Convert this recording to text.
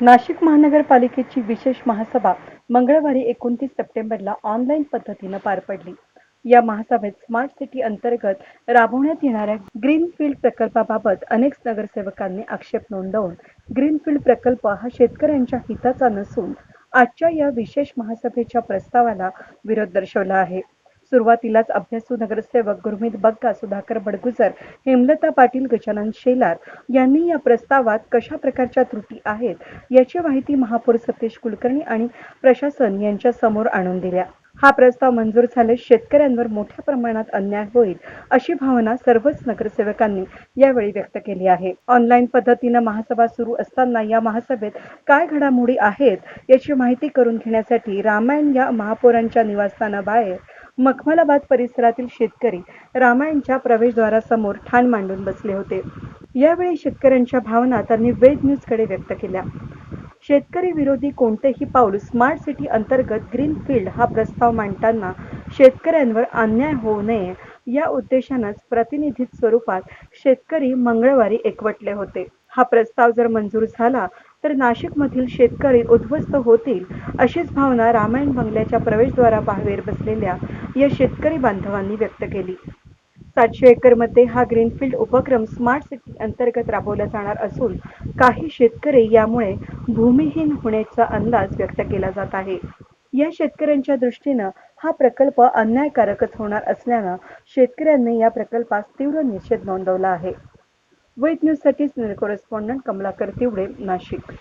नाशिक महानगरपालिकेची विशेष महासभा मंगळवारी एकोणतीस सप्टेंबरला ऑनलाईन पद्धतीनं पार पडली. या महासभेत स्मार्ट सिटी अंतर्गत राबवण्यात येणाऱ्या ग्रीनफील्ड प्रकल्पाबाबत अनेक नगरसेवकांनी आक्षेप नोंदवून ग्रीनफील्ड प्रकल्प हा शेतकऱ्यांच्या हिताचा नसून आजच्या या विशेष महासभेच्या प्रस्तावाला विरोध दर्शवला आहे. सुरुवातीलाच अभ्यासू नगरसेवक गुरमीत बग्गा सुधाकर बडगुजर हेमलता पाटील गजानन शेलार यांनी या प्रस्तावात कशा प्रकारच्या त्रुटी आहेत याची माहिती महापौर सतीश कुलकर्णी आणि प्रशासन यांच्या समोर आणून दिल्या. हा प्रस्ताव मंजूर झाल्यास शेतकऱ्यांवर मोठ्या प्रमाणात अन्याय होईल अशी भावना सर्वच नगरसेवकांनी यावेळी व्यक्त केली आहे. ऑनलाईन पद्धतीनं महासभा सुरू असताना या महासभेत काय घडामोडी आहेत याची माहिती करून घेण्यासाठी रामायण या महापौरांच्या निवासस्थानाबाहेर मखमलाबाद परिसरातील शेतकरी रामायणच्या प्रवेशद्वारासमोर ठाण मांडून बसले होते. यावेळी शेतकऱ्यांच्या भावना त्यांनी वेद न्यूजकडे व्यक्त केल्या. शेतकरी विरोधी कोणतेही पाऊल स्मार्ट सिटी अंतर्गत ग्रीन फील्ड हा प्रस्ताव मांडताना शेतकऱ्यांवर अन्याय होऊ नये या उद्देशानंच प्रतिनिधित स्वरूपात शेतकरी मंगळवारी एकवटले होते. हा प्रस्ताव जर मंजूर झाला तर नाशिकमधील शेतकरी उद्ध्वस्त होतील अशीच भावना रामायण बंगल्याच्या प्रवेशद्वारा बाहेर बसलेल्या या शेतकरी बांधवांनी व्यक्त केली. सातशे एकरमध्ये हा ग्रीनफील्ड उपक्रम स्मार्ट सिटी अंतर्गत राबवला जाणार असून काही शेतकरी यामुळे भूमिहीन होण्याचा अंदाज व्यक्त केला जात आहे. या शेतकऱ्यांच्या दृष्टीनं हा प्रकल्प अन्यायकारकच होणार असल्यानं शेतकऱ्यांनी या प्रकल्पास तीव्र निषेध नोंदवला आहे. वैद न्यूजसाठी कॉरेस्पॉन्डंट कमलाकर तिवडे नाशिक.